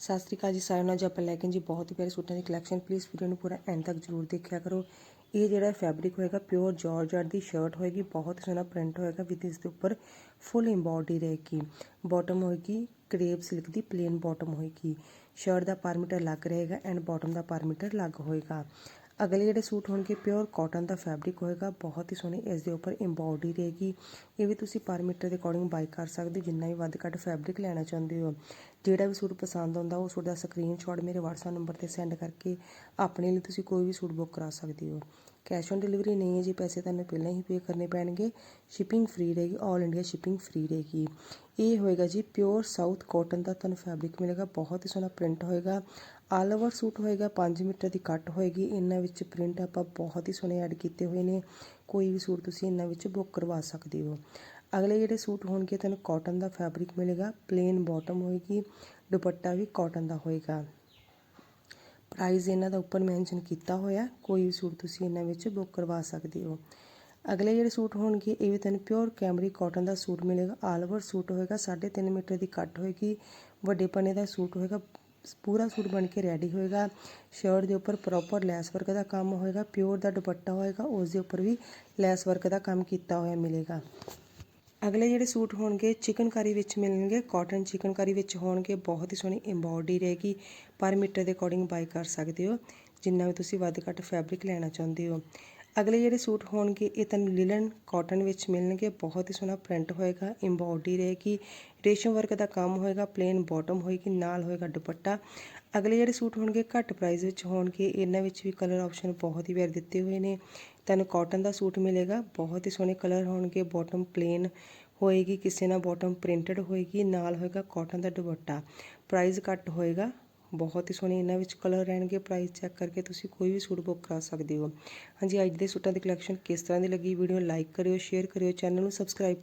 ਸਤਿ ਸ੍ਰੀ ਅਕਾਲ ਜੀ ਸਾਰਿਆਂ ਨੂੰ, ਅੱਜ ਆਪਾਂ ਲੈ ਕੇ ਜੀ ਬਹੁਤ ਹੀ ਪਿਆਰੇ ਸੂਟਾਂ ਦੀ ਕਲੈਕਸ਼ਨ ਪਲੀਜ਼ ਵੀਡੀਓ ਨੂੰ ਪੂਰਾ ਐਂਡ ਤੱਕ ਜ਼ਰੂਰ ਦੇਖਿਆ ਕਰੋ। ਇਹ ਜਿਹੜਾ ਫੈਬਰਿਕ ਹੋਏਗਾ ਪਿਓਰ ਜਾਰਜਟ ਦੀ ਸ਼ਰਟ ਹੋਏਗੀ, ਬਹੁਤ ਹੀ ਸੋਹਣਾ ਪ੍ਰਿੰਟ ਹੋਏਗਾ ਵਿਦ ਇਸ ਦੇ ਉੱਪਰ ਫੁੱਲ ਐਮਬੋਡੀ ਰਹੇਗੀ ਬਾਟਮ ਹੋਏਗੀ ਕਰੇਪ ਸਿਲਕ ਦੀ ਪਲੇਨ ਬਾਟਮ ਹੋਏਗੀ। ਸ਼ਰਟ ਦਾ ਪਰਮੀਟਰ ਅਲੱਗ ਰਹੇਗਾ ਐਂਡ ਬਾਟਮ ਦਾ ਪਰਮੀਟਰ ਅਲੱਗ ਹੋਏਗਾ। ਅਗਲੇ ਜਿਹੜੇ ਸੂਟ ਹੋਣਗੇ ਪਿਓਰ ਕਾਟਨ ਦਾ ਫੈਬਰਿਕ ਹੋਏਗਾ, ਬਹੁਤ ਹੀ ਸੋਹਣੇ ਇਸ ਦੇ ਉੱਪਰ ਐਮਬੋਡੀ ਰਹੇਗੀ। ਇਹ ਵੀ ਤੁਸੀਂ ਪਰ ਮੀਟਰ ਦੇ ਅਕੋਰਡਿੰਗ ਬਾਈ ਕਰ ਸਕਦੇ ਹੋ, ਜਿੰਨਾ ਵੀ ਵੱਧ ਘੱਟ ਫੈਬਰਿਕ ਲੈਣਾ ਚਾਹੁੰਦੇ ਹੋ। ਜਿਹੜਾ ਵੀ ਸੂਟ ਪਸੰਦ ਆਉਂਦਾ, ਉਹ ਸੂਟ ਦਾ ਸਕਰੀਨਸ਼ਾਟ ਮੇਰੇ WhatsApp ਨੰਬਰ ਤੇ ਸੈਂਡ ਕਰਕੇ ਆਪਣੇ ਲਈ ਤੁਸੀਂ ਕੋਈ ਵੀ ਸੂਟ ਬੁੱਕ ਕਰਾ ਸਕਦੇ ਹੋ। ਕੈਸ਼ ਔਨ ਡਿਲੀਵਰੀ ਨਹੀਂ ਹੈ ਜੀ, ਪੈਸੇ ਤੁਹਾਨੂੰ ਪਹਿਲਾਂ ਹੀ ਪੇ ਕਰਨੇ ਪੈਣਗੇ। ਸ਼ਿਪਿੰਗ ਫ੍ਰੀ ਰਹੇਗੀ 올 ਇੰਡੀਆ ਸ਼ਿਪਿੰਗ ਫ੍ਰੀ ਰਹੇਗੀ। ਇਹ ਹੋਏਗਾ ਜੀ ਪਿਓਰ ਸਾਊਥ ਕਾਟਨ ਦਾ ਤੁਹਾਨੂੰ ਫੈਬਰਿਕ ਮਿਲੇਗਾ, ਬਹੁਤ ਹੀ ਸੋਹਣਾ ਪ੍ਰਿੰਟ ਹੋਏਗਾ। ਆਲ ਓਵਰ ਸੂਟ ਹੋਏਗਾ 5 ਮੀਟਰ ਦੀ ਕੱਟ ਹੋਏਗੀ। ਇਹਨਾਂ ਵਿੱਚ ਪ੍ਰਿੰਟ ਆਪਾਂ ਬਹੁਤ ਹੀ ਸੋਹਣੇ ਐਡ ਕੀਤੇ ਹੋਏ ਨੇ। ਕੋਈ ਵੀ ਸੂਟ ਤੁਸੀਂ ਇਹਨਾਂ ਵਿੱਚ ਬੁੱਕ ਕਰਵਾ ਸਕਦੇ ਹੋ। ਅਗਲੇ ਜਿਹੜੇ ਸੂਟ ਹੋਣਗੇ, ਤੈਨੂੰ ਕਾਟਨ ਦਾ ਫੈਬਰਿਕ ਮਿਲੇਗਾ ਪਲੇਨ ਬਾਟਮ ਹੋਏਗੀ, ਦੁਪੱਟਾ ਵੀ ਕਾਟਨ ਦਾ ਹੋਏਗਾ। ਪ੍ਰਾਈਸ ਇਹਨਾਂ ਦਾ ਉੱਪਰ ਮੈਂਸ਼ਨ ਕੀਤਾ ਹੋਇਆ, ਕੋਈ ਵੀ ਸੂਟ ਤੁਸੀਂ ਇਹਨਾਂ ਵਿੱਚ ਬੁੱਕ ਕਰਵਾ ਸਕਦੇ ਹੋ। ਅਗਲੇ ਜਿਹੜੇ ਸੂਟ ਹੋਣਗੇ, ਇਹ ਵੀ ਤੈਨੂੰ ਪਿਓਰ ਕੈਮਰੀ ਕਾਟਨ ਦਾ ਸੂਟ ਮਿਲੇਗਾ ਆਲ ਓਵਰ ਸੂਟ ਹੋਏਗਾ 3.5 ਮੀਟਰ ਦੀ ਕੱਟ ਹੋਏਗੀ, ਵੱਡੇ ਪਨੇ ਦਾ ਸੂਟ ਹੋਏਗਾ, ਪੂਰਾ ਸੂਟ ਬਣ ਕੇ ਰੈਡੀ ਹੋਏਗਾ ਸ਼ਰਟ ਦੇ ਉੱਪਰ ਪ੍ਰੋਪਰ ਲੈਸ ਵਰਕ ਦਾ ਕੰਮ ਹੋਏਗਾ ਪਿਓਰ ਦਾ ਦੁਪੱਟਾ ਹੋਏਗਾ, ਉਸ ਦੇ ਉੱਪਰ ਵੀ ਲੈਸ ਵਰਕ ਦਾ ਕੰਮ ਕੀਤਾ ਹੋਇਆ ਮਿਲੇਗਾ। ਅਗਲੇ ਜਿਹੜੇ ਸੂਟ ਹੋਣਗੇ, ਚਿਕਨਕਾਰੀ ਵਿੱਚ ਮਿਲਣਗੇ ਕਾਟਨ ਚਿਕਨਕਾਰੀ ਵਿੱਚ ਹੋਣਗੇ, ਬਹੁਤ ਹੀ ਸੋਹਣੀ ਐਮਬੋਡੀ ਰਹੇਗੀ, ਪਰ ਮੀਟਰ ਦੇ ਅਕੋਰਡਿੰਗ ਬਾਈ ਕਰ ਸਕਦੇ ਹੋ। ਜਿੰਨਾ ਵੀ ਤੁਸੀਂ ਵੱਧ ਘੱਟ ਫੈਬਰਿਕ ਲੈਣਾ ਚਾਹੁੰਦੇ ਹੋ। ਅਗਲੇ ਜਿਹੜੇ ਸੂਟ ਹੋਣਗੇ, ਇਹ ਤੁਹਾਨੂੰ ਲਿਲਨ ਕਾਟਨ ਵਿੱਚ ਮਿਲਣਗੇ। ਬਹੁਤ ਹੀ ਸੋਹਣਾ ਪ੍ਰਿੰਟ ਹੋਏਗਾ ਐਮਬੋਡੀ ਰਹੇਗੀ। ਰੇਸ਼ਮ ਵਰਕ ਦਾ ਕੰਮ ਹੋਏਗਾ ਪਲੇਨ ਬਾਟਮ ਹੋਏਗੀ, ਨਾਲ ਹੋਏਗਾ ਦੁਪੱਟਾ। ਅਗਲੇ ਜਿਹੜੇ ਸੂਟ ਹੋਣਗੇ, ਘੱਟ ਪ੍ਰਾਈਸ ਵਿੱਚ ਹੋਣਗੇ। ਇਹਨਾਂ ਵਿੱਚ ਵੀ ਕਲਰ ਆਪਸ਼ਨ ਬਹੁਤ ਹੀ ਪਿਆਰੇ ਦਿੱਤੇ ਹੋਏ ਨੇ। ਤੁਹਾਨੂੰ ਕਾਟਨ ਦਾ ਸੂਟ ਮਿਲੇਗਾ, ਬਹੁਤ ਹੀ ਸੋਹਣੇ ਕਲਰ ਹੋਣਗੇ। ਬਾਟਮ ਪਲੇਨ ਹੋਏਗੀ, ਕਿਸੇ ਨਾਲ ਬਾਟਮ ਪ੍ਰਿੰਟਡ ਹੋਏਗੀ, ਨਾਲ ਹੋਏਗਾ ਕਾਟਨ ਦਾ ਦੁਪੱਟਾ। ਪ੍ਰਾਈਸ ਘੱਟ ਹੋਏਗਾ ਬਹੁਤ ਹੀ ਸੋਹਣੇ ਇਹਨਾਂ ਵਿੱਚ ਕਲਰ ਰਹਿਣਗੇ। ਪ੍ਰਾਈਸ ਚੈੱਕ ਕਰਕੇ ਤੁਸੀਂ ਕੋਈ ਵੀ ਸੂਟ ਬੁੱਕ ਕਰਾ ਸਕਦੇ ਹੋ। ਹਾਂਜੀ, ਅੱਜ ਦੇ ਸੂਟਾਂ ਦੀ ਕਲੈਕਸ਼ਨ ਕਿਸ ਤਰ੍ਹਾਂ ਦੀ ਲੱਗੀ? ਵੀਡੀਓ ਲਾਈਕ ਕਰਿਓ ਸ਼ੇਅਰ ਕਰਿਓ ਚੈਨਲ ਨੂੰ ਸਬਸਕ੍ਰਾਈਬ